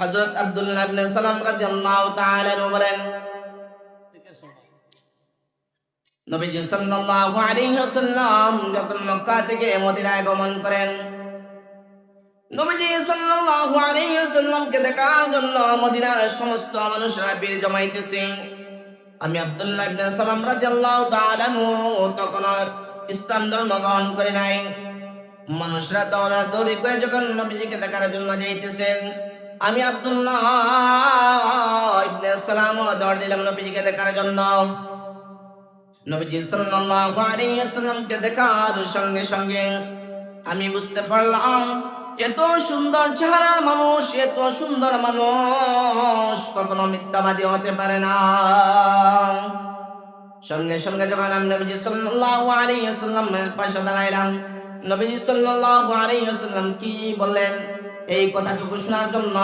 হযরত আব্দুল্লাহ ইবনে সালাম রাদিয়াল্লাহু তাআলা বলেন, নবীজি সাল্লাল্লাহু আলাইহি ওয়াসাল্লাম যখন মক্কা থেকে মদিনায় গমন করেন, নবীজি সাল্লাল্লাহু আলাইহি ওয়াসাল্লামকে দেখার জন্য মদিনার সমস্ত মানুষরা ভিড় জমাইতেছে। আমি আব্দুল্লাহ ইবনে সালাম রাদিয়াল্লাহু তাআলা তখন ইসলাম ধর্ম গ্রহণ করে নাই। মানুষরা দৌড়া দৌড়ি করে যখন নবীজিকে দেখার জন্য যাইতেছেন আমি আব্দুল্লাহ ইবনে সালাম দৌড় দিলাম নবীজিকে দেখার জন্য। নবীজি দেখার সঙ্গে সঙ্গে আমি বুঝতে পারলাম, এত সুন্দর চেহারার মানুষ, এত সুন্দর মানুষ কখনো মিথ্যাবাদী হতে পারে না। সঙ্গে সঙ্গে যখন আমি নবীজি সাল্লাল্লাহু আলাইহি দাঁড়াইলাম, নবীজি সাল্লাল্লাহু কি বললেন? এই কথাটুকু শোনার জন্য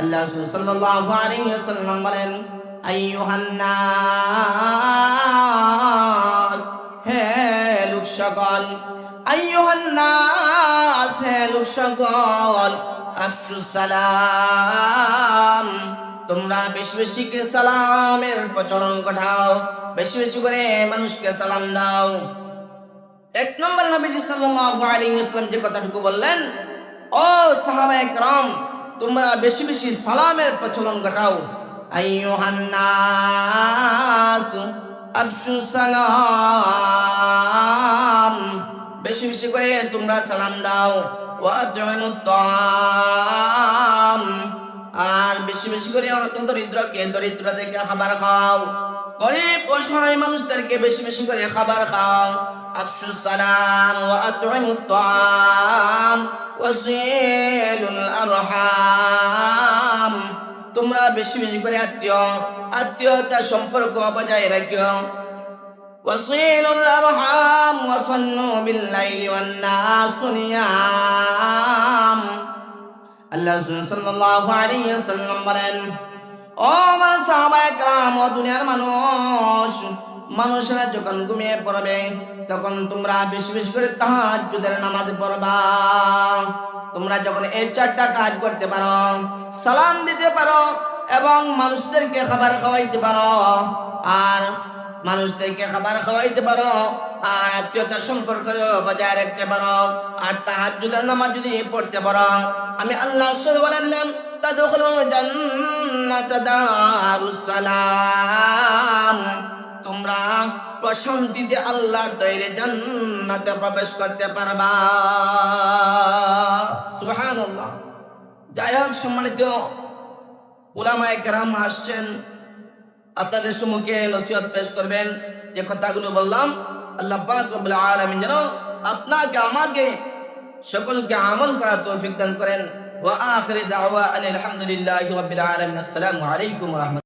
আল্লাহ সাল্লাল্লাহু আলাইহি ওয়াসাল্লাম বলেন, আইয়ুহান নাস, হে লোক সকল, আইয়ুহান নাস, হে লোক সকল আফসুস তোমরা বেশি বেশি সালামের প্রচলন ঘটাও, বেশি বেশি করে মানুষকে সালাম দাও। এক নম্বর নবীজি সাল্লাল্লাহু আলাইহি ওয়াসাল্লাম যে কথাটুকু বললেন ও সাহাবে গ্রাম তোমরা বেশি বেশি সালামের প্রচলন ঘটাও। সালাম। বেশি বেশি করে তোমরা সালাম দাও। আর বেশি বেশি করে অত দরিদ্রকে দরিদ্রদেরকে খাবার খাও। গরিব অসহায় মানুষদেরকে বেশি বেশি করে খাবার খাও। আফসু সালাম ওয়া আতইমুত আরহাম। তোমরা বেশি বেশি করে আত্মীয় আত্মীয়তা সম্পর্ক বজায় আরহাম ওয়াসান্নু বিল লাইলি ওয়ান নাস নিয়াম। আল্লাহ সাল্লাল্লাহু আলাইহি ওয়াসাল্লাম বলেন, ও আমার বাদাম ও দুনিয়ার মানুষ। মানুষেরা যখন ঘুমিয়ে পড়বে, তখন তোমরা বেশি বেশি করে তাহাজুদের নামাজ পড়বা। তোমরা যখন এই চারটা কাজ করতে পারো, সালাম দিতে পারো এবং মানুষদেরকে খাবার খাওয়াইতে পারো, আর মানুষদেরকে খাবার খাওয়াইতে পারো, আর আত্মীয়তার সম্পর্ক বজায় রাখতে পারো, আর তাহার তাহাজ্জুদের নামাজ যদি পড়তে পারো। আমি আল্লাহ বলেন সালাম তোমরা প্রশান্তিতে আল্লাহর তৈরি জান্নাতে প্রবেশ করতে পারবা। সুবহানাল্লাহ। যাই হোক, সম্মানিত উলামায়ে কেরাম আসছেন। আপনাদের সম্মুখে নসিহত পেশ করবেন যে কথাগুলো বললাম, আল্লাহ পাক রব্বুল যেন আপনাকে, আমাকে সকলকে আমল করার তৌফিক দান করেন। ওয়া আখিরি দাওয়া আনিল হামদুলিল্লাহি রাব্বিল আলামিন। আসসালামু আলাইকুম ওয়া